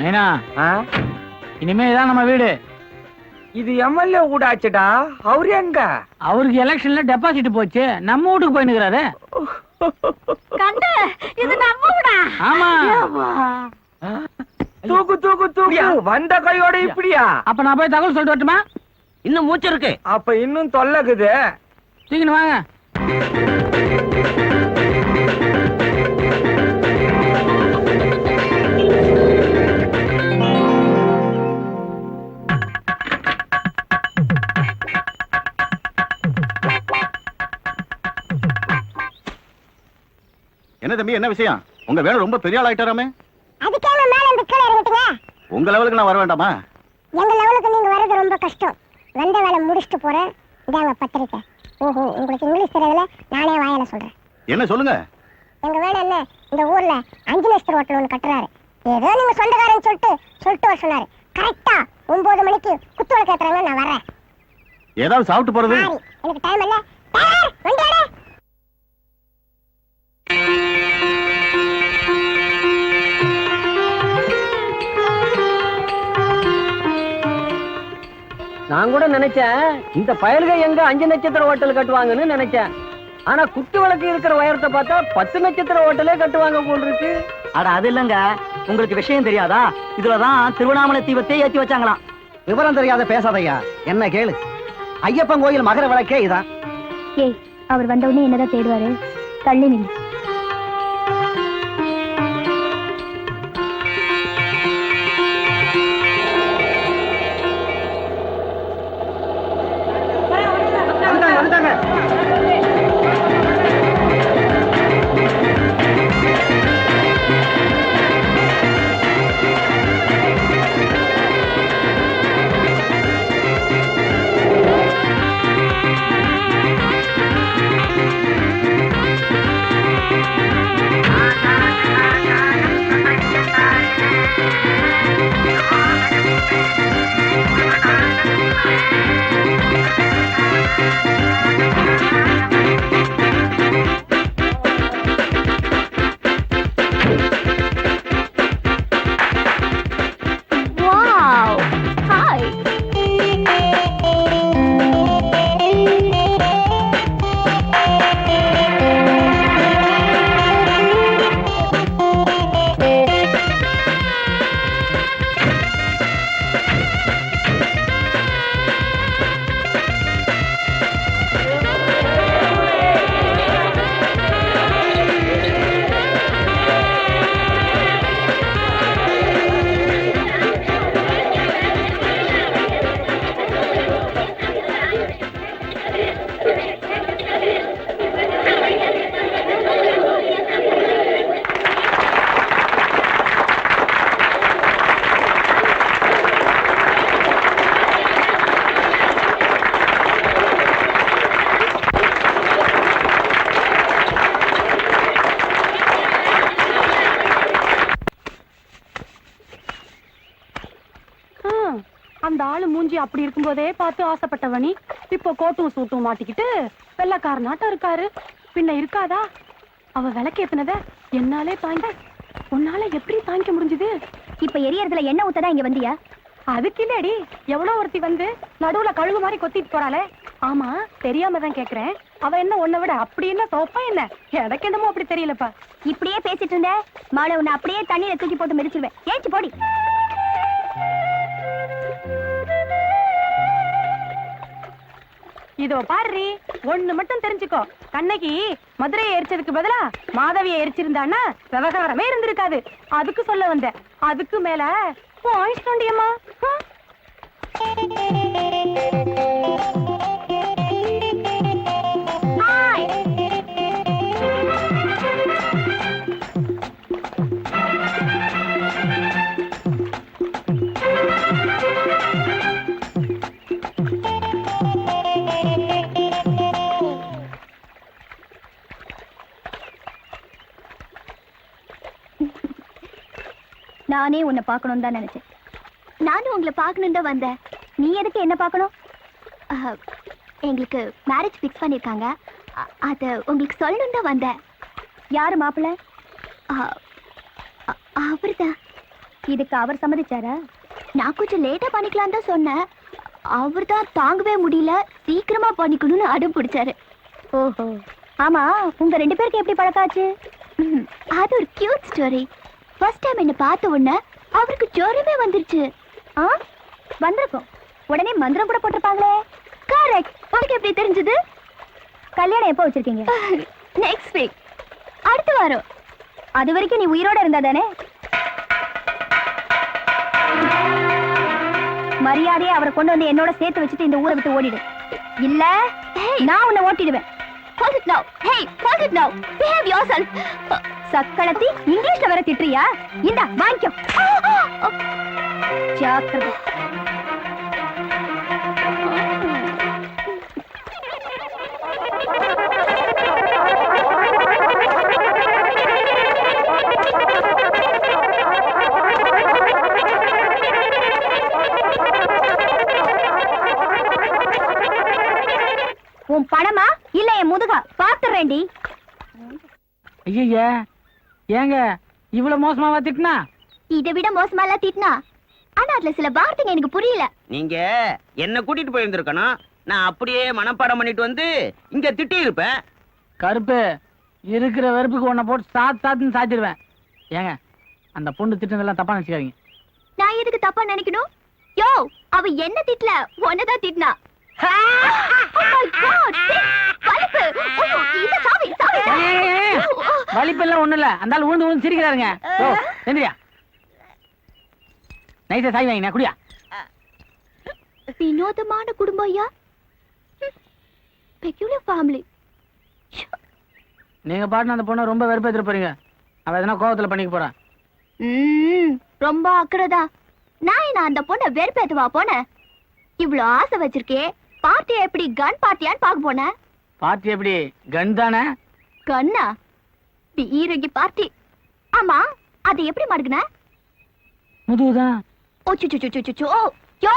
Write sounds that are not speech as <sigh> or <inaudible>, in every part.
நைனா? இனிமே இதான் நம்ம வீடு. இது எம்எல்ஏ வீடாச்சுடா அவரு எங்க? அவருக்கு எலெக்ஷன்ல டெபாசிட் போச்சு. நம்ம வீட்டுக்கு போயினுக்கிறாரு கண்டு இது நம்ம வீடா ஆமா. தூக்கு தூக்கு தூக்கு. வந்த கையோட இப்படியா? அப்ப நான் போய் தகவல் சொல்லிட்டு வரட்டுமா? இன்னும் மூச்சு இருக்கு. அப்ப இன்னும் தொல்லக்குது. தூக்கின்னு வாங்க. என்ன தம்பி என்ன விஷயம்? உங்க வேலை ரொம்ப பெரிய ஆள் ஆயிட்டாராமே அதுக்கே மேல இந்த கீழே இறங்கிட்டுங்க உங்க லெவலுக்கு நான் வர வேண்டாமா? எங்க லெவலுக்கு நீங்க வர்றது ரொம்ப கஷ்டம். வந்த வேலை முடிச்சுட்டு போறேன். இதாங்க பத்திரிக்கை. ஓஹோ உங்களுக்கு இங்கிலீஷ் தெரியல நானே வாயால சொல்றேன். என்ன சொல்லுங்க? எங்க வேலை என்ன? இந்த ஊர்ல அஞ்சு லட்சம் ஹோட்டல் ஒன்று கட்டுறாரு. ஏதோ நீங்க சொந்தக்காரன்னு சொல்லிட்டு சொல்லிட்டு வர சொன்னாரு. கரெக்டா ஒன்பது மணிக்கு குத்து விளக்கு ஏத்துறாங்க நான் வரேன் ஏதாவது சாப்பிட்டு போறது? எனக்கு டைம் இல்ல. நான் கூட நினைச்சேன் இந்த பயல்க எங்க அஞ்சு நட்சத்திர ஹோட்டல் கட்டுவாங்கன்னு நினைச்சேன். ஆனா குத்து விளக்கு இருக்கிற உயரத்தை பார்த்தா பத்து நட்சத்திர ஹோட்டலே கட்டுவாங்க போல் இருக்கு. அட அது இல்லங்க. உங்களுக்கு விஷயம் தெரியாதா? இதுலதான் திருவண்ணாமலை தீபத்தை ஏத்தி வச்சாங்களாம். விவரம் தெரியாத பேசாதையா என்ன கேளு. ஐயப்பன் கோயில் மகர விளக்கே இதான். ஏய் அவர் வந்த உடனே என்னதான் தேடுவாரு? தள்ளி நின்று அந்த ஆளு மூஞ்சி அப்படி இருக்கும்போதே பார்த்து ஆசைப்பட்டவனி இப்போ கோட்டும் சூட்டும் மாட்டிக்கிட்டு வெள்ளக்கார நாட்டம் இருக்காரு. பின்ன இருக்காதா? அவ விளக்கேத்துனத என்னாலே தாங்க உன்னால எப்படி தாங்கிக்க முடிஞ்சது? இப்ப எரியறதுல என்ன ஊத்ததா இங்க வந்தியா? அதுக்கு இல்லடி எவ்வளோ ஒருத்தி வந்து நடுவுல கழுகு மாதிரி கொத்திட்டு போறாளே. ஆமா தெரியாம தான் கேக்குறேன். அவ என்ன உன்னை விட அப்படி என்ன சோப்பா என்ன? எனக்கு என்னமோ அப்படி தெரியலப்பா. இப்படியே பேசிட்டு இருந்த மாலை உன்னை அப்படியே தண்ணியில தூக்கி போட்டு மிதிச்சிருவேன். ஏச்சு போடி. இதோ பாரு ஒண்ணு மட்டும் தெரிஞ்சுக்கோ. கண்ணகி மதுரையை எரிச்சதுக்கு பதிலா மாதவியை எரிச்சிருந்தான்னா விவகாரமே இருந்திருக்காது. அதுக்கு சொல்ல வந்தேன். அதுக்கு மேல வாங்கிட்டோண்டியம்மா உன்னை பார்க்கணும்னு தான் நினைச்சேன். நானும் உங்களை பார்க்கணும் தான் வந்தேன். நீ எதுக்கு என்ன பார்க்கணும்? எங்களுக்கு மேரேஜ் ஃபிக்ஸ் பண்ணியிருக்காங்க அதை உங்களுக்கு சொல்லணும் தான் வந்தேன். யார் மாப்பிள்ள? அவர் தான் இதுக்கு அவர் சம்மதிச்சாரா? நான் கொஞ்சம் லேட்டாக பண்ணிக்கலாம் தான் சொன்னேன். அவர் தான் தாங்கவே முடியல. சீக்கிரமா பண்ணிக்கணும்னு அடம் பிடிச்சாரு. ஓஹோ. ஆமா உங்க ரெண்டு பேருக்கு எப்படி பழக்காச்சு அது ஒரு கியூட் ஸ்டோரி ஃபர்ஸ்ட் டைம் என்ன பார்த்த உடனே அவருக்கு ஜோரமே வந்துருச்சு. ஆ? வந்திருக்கும். உடனே மந்திரம் கூட போட்டிருப்பாங்களே. கரெக்ட் உங்களுக்கு எப்படி தெரிஞ்சது? கல்யாணம் எப்போ வச்சிருக்கீங்க? <laughs> நெக்ஸ்ட் வீக் அடுத்த வாரம். அது வரைக்கும் நீ உயிரோட இருந்தா தானே? மரியாதையை அவரை கொண்டு வந்து என்னோட சேர்த்து வச்சுட்டு இந்த ஊரை விட்டு ஓடிடு. இல்ல நான் உன்னை ஓட்டிடுவேன். Hold it now. Hey, hold it now. Behave yourself. சக்களத்தி இங்கிலீஷ்ல வர திட்டுறியா? இந்த வாங்கிக்கோ. ஜாக்கிரதை. உன் பணமா இல்ல என் முதுகா? பாத்துறேன்டி ஐயா ஏங்க இவ்வளவு மோசமாவா திட்டினா? இதை விட மோசமா எல்லாம் திட்டினா? ஆனா அதுல சில வார்த்தைங்க எனக்கு புரியல. நீங்க என்ன கூட்டிட்டு போயிருந்திருக்கணும்? நான் அப்படியே மனப்பாடம் பண்ணிட்டு வந்து இங்க திட்டி இருப்பேன் கருப்பு இருக்கிற வெறுப்புக்கு உன்னை போட்டு சாத்து சாத்துன்னு சாத்திடுவேன். ஏங்க அந்த பொண்ணு திட்டினதெல்லாம் தப்பா நினைச்சுக்காதீங்க. நான் எதுக்கு தப்பா நினைக்கணும்? யோ அவ என்ன திட்டல? உன்னதான் திட்டினா. <laughs> வலிப்பெல்லாம் ஒண்ணும் இல்ல. அந்த ஆள் உழுந்து உழுந்து சிரிக்கிறாருங்க. ஓ செந்திரியா நைஸா சாய் வாங்கினா குடியா. வினோதமான குடும்பம் ஐயா. பெக்யூலர் ஃபேமிலி நீங்க பாட்டு அந்த பொண்ணை ரொம்ப வெறுப்பேத்திட்டு போறீங்க. அவ எதனா கோவத்துல பண்ணிக்க போறான் ம் ரொம்ப அக்கறதா நான் என்ன அந்த பொண்ணை வெறுப்பேத்துவா போனேன் இவ்ளோ ஆசை வச்சிருக்கே. பார்ட்டி எப்படி கன் பார்ட்டியான்னு பார்க்க போனேன் பார்ட்டி எப்படி? கன் தானே? கண்ணா பீரங்கி பார்ட்டி ஆமா அது எப்படி சு. ஓ யோ!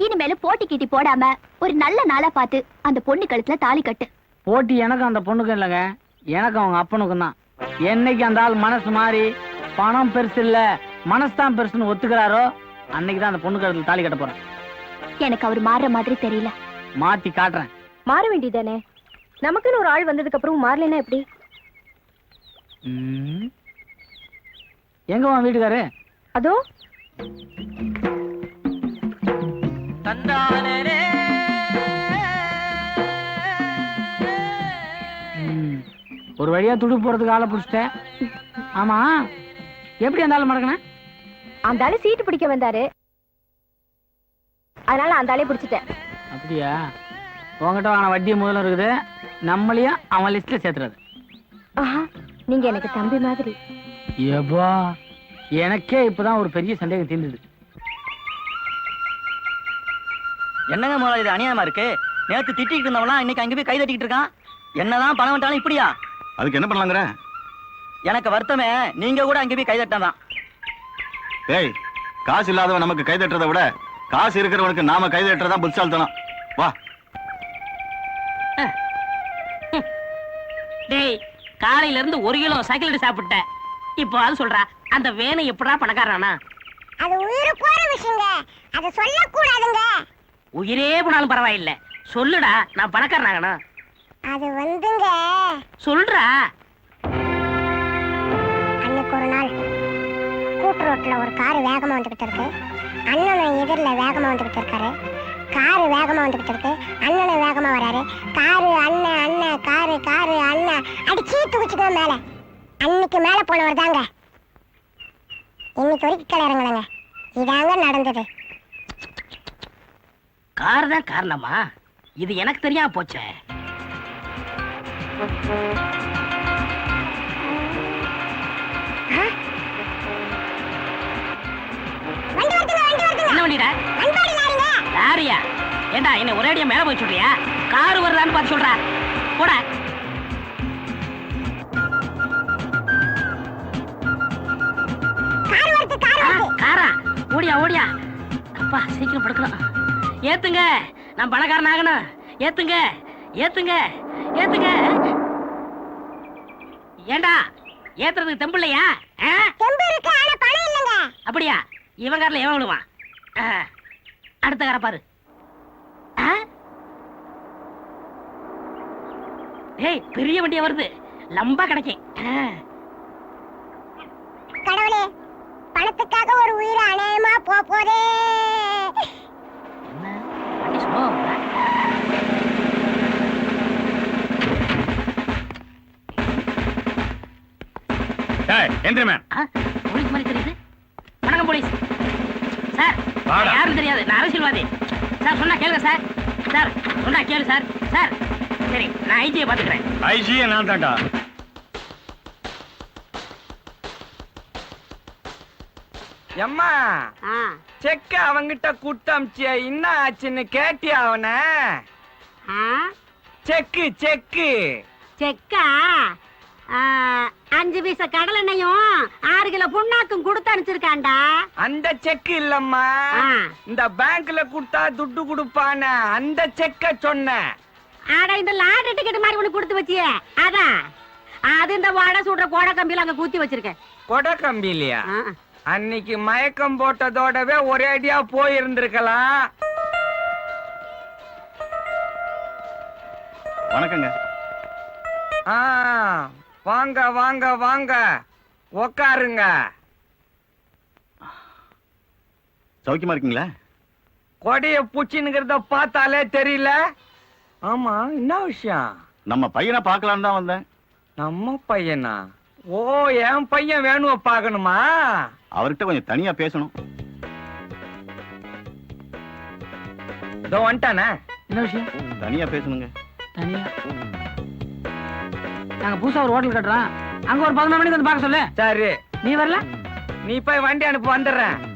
இனிமேல போட்டி கீட்டி போடாம ஒரு நல்ல நாளா பார்த்து அந்த பொண்ணு கழுத்துல தாலி கட்டு. போட்டி எனக்கும் அந்த பொண்ணுக்கும் இல்லைங்க. எனக்கும் அவங்க அப்பனுக்கும் தான். என்னைக்கு அந்த ஆள் மனசு மாறி பணம் பெருசு இல்ல மனசு தான் பெருசுன்னு ஒத்துக்கிறாரோ அன்னைக்கு தான் அந்த பொண்ணு கழுத்துல தாலி கட்ட போறேன். எனக்கு அவர் மாறுற மாதிரி தெரியல. மாத்தி காட்டுறேன். மாற வேண்டியதானே நமக்குன்னு ஒரு ஆள் வந்ததுக்கு அப்புறம் மாறலைன்னா எப்படி? ம். எங்க உன் வீட்டுக்காரு அதோ. ம். ஒரு வழியா துடு போறதுக்கு ஆளை பிடிச்சிட்டேன். ஆமா. எப்படி அந்த ஆள் மடக்கின அந்த ஆளு சீட்டு பிடிக்க வந்தாரு. அதனால அந்த ஆளே பிடிச்சிட்டேன். அப்படியா? உங்ககிட்ட வாங்கின வட்டி முதல்ல இருக்குது. நம்மளையும் அவன் லிஸ்ட்ல சேர்த்துறது ஆஹா நீங்க எனக்கு தம்பி மாதிரி. ஏப்பா எனக்கே இப்பதான் ஒரு பெரிய சந்தேகம் தீர்ந்தது. என்னங்க முதல்ல இது அநியாயமா இருக்கு? நேத்து திட்டிட்டு இருந்தவனா இன்னைக்கு அங்க போய் கை தட்டிக்கிட்டு இருக்கான்? என்னதான் பணம் விட்டாலும் இப்படியா? அதுக்கு என்ன பண்ணலாங்கிற? எனக்கு வருத்தமே நீங்க கூட அங்க போய் கை தட்டாதான் ஏய் காசு இல்லாதவன் நமக்கு கை தட்டுறதை விட காசு இருக்கிறவனுக்கு நாம கை தட்டுறதா புத்திசாலித்தனம். வா. டேய் காலையில இருந்து ஒரு கிலோ சைக்கிள் சாப்பிட்டேன். இப்போ அது சொல்றா அந்த வேனை எப்படா பணக்காரனா? அது உயிரு போற விஷயங்க. அதை சொல்லக்கூடாதுங்க. உயிரே போனாலும் பரவாயில்ல. சொல்லுடா நான் பணக்காரனாகனா? அது வந்துங்க. சொல்றா. அன்னைக்கு ஒரு நாள் கூட்டு ரோட்ல ஒரு கார் வேகமா வந்துகிட்டு இருக்கு. அண்ணனும் எதிரில் வேகமா வந்துகிட்டு இருக்காரு. காரு வேகமா வந்துகிட்டு இருக்கு அண்ணனும் வேகமா வராரு. காரு அண்ணன் அண்ணன் காரு காரு அண்ணன் அடிச்சு தூக்கிச்சுக்கோ மேல. அன்னைக்கு மேல போனவர் தாங்க. இன்னைக்கு வரைக்கும் கிளறங்களங்க இதாங்க நடந்தது. கார் தான் காரணமா? இது எனக்கு தெரியாம போச்சே. என்ன வண்டிடா? லாரியா ஏண்டா என்ன ஒரே அடியா மேல போய் சொல்றியா? கார் வருதான்னு பார்த்து சொல்றா. போட. கார் காரா ஓடியா ஓடியா? அப்பா சீக்கிரம் படுக்கலாம். ஏத்துங்க. நான் பணக்காரன் ஆகணும். ஏத்துங்க. ஏத்துங்க. ஏத்துங்க. ஏண்டா? ஏத்துறதுக்கு தெம்பு இல்லையா? அப்படியா? இவன் காரில் எவன் விழுவான். அடுத்த காரை பாரு ஆ? ஏய் பெரிய வண்டியா வருது லம்பா கிடைக்கும் ஆ. கடவுளே பணத்துக்காக ஒரு உயிரை அநேகமா போதே வருதா? எந்திரமேன் ஆ, போலீஸ் மாதிரி தெரியுது வணக்கம் போலீஸ் சார். யாரும் தெரியாது. நான் அரசியல்வாதி. சார் சொன்னா கேளுங்க சார். சார் சொன்னா கேளு சார். சார் சரி நான் ஐஜியை பாத்துக்கிறேன் ஐஜியே நான் தான்டா. எம்மா செக்க அவங்கிட்ட குட்டமிச்சிய என்ன ஆச்சுன்னு கேட்டியா அவன? செக்கு செக்கு. செக்கா? அஞ்சு பீச கடலை எண்ணெயும் ஆறு கிலோ புண்ணாக்கும் கொடுத்து அனுப்பிச்சிருக்காண்டா அந்த செக்கு இல்லம்மா. இந்த பேங்க்ல கொடுத்தா துட்டு கொடுப்பான அந்த செக்க சொன்னேன் ஆடா இந்த லாட்டரி டிக்கெட் மாதிரி ஒண்ணு கொடுத்து வச்சியே. அதான் அது இந்த வடை சுடுற கோடை கம்பியில அங்க குத்தி வச்சிருக்கேன் கொடை கம்பிலியா ஆ. அன்னைக்கு மயக்கம் போட்டதோடவே ஒரே அடியா போயிருந்திருக்கலாம். வணக்கங்க. ஆ, வாங்க வாங்க வாங்க. உக்காருங்க. சௌக்கியமா இருக்கீங்களா? கொடைய பூச்சின்னுங்கிறத பார்த்தாலே தெரியல. ஆமா என்ன விஷயம்? நம்ம பையனை பார்க்கலான்னு தான் வந்தேன். நம்ம பையனா? ஓ என் பையன் வேணுவ பார்க்கணுமா? அவர்கிட்ட கொஞ்சம் தனியா பேசணும். இதோ வந்துட்டானே? என்ன விஷயம்? தனியா பேசணுங்க. தனியா? நாங்க புதுசா ஒரு ஹோட்டல் கட்டுறோம். அங்க ஒரு பதினொரு மணிக்கு வந்து பார்க்க சொல்லு. சரி. நீ வரல? நீ போய் வண்டி அனுப்பு வந்துடுறேன்.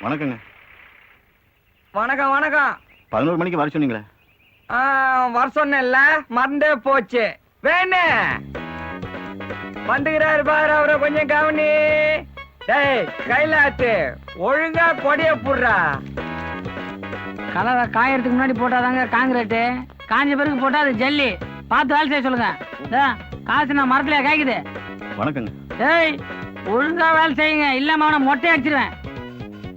வணக்கங்க. வணக்கம் வணக்கம். பதினோரு மணிக்கு வர சொன்னீங்களே. வர சொன்னேன்ல மறந்தே போச்சு. வேணு. வந்துகிறாரு பாரு அவரை கொஞ்சம் கவனி. டேய் கைலாத்து ஒழுங்கா கொடைய புடுறா. கலவை காயறதுக்கு முன்னாடி போட்டாதாங்க காங்கிரீட்டு. காஞ்ச பிறகு போட்டா அது ஜல்லி. பார்த்து வேலை செய்ய சொல்லுங்க. இதோ, காசு நான் மரத்துலயா காய்க்குது வணக்கங்க. ஏய் ஒழுங்கா வேலை செய்யுங்க. இல்லாம அவனை மொட்டை அடிச்சிருவேன்.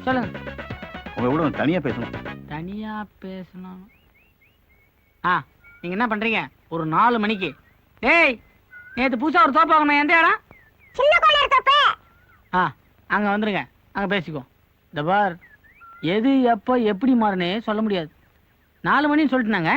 சொல்லுங்க. உங்க கூட தனியா பேசணும். தனியா பேசணும். ஆ நீங்க என்ன பண்றீங்க? ஒரு நாலு மணிக்கு. டேய் நேத்து புதுசா ஒரு தோப்பு வாங்கினேன் எந்த இடம்? சின்ன கோளர் தப்பே. ஆ அங்க வந்துருங்க. அங்க பேசிக்கோ இந்த பார் எது எப்போ எப்படி மாறுனே சொல்ல முடியாது. நாலு மணின்னு சொல்லிட்டுனாங்க.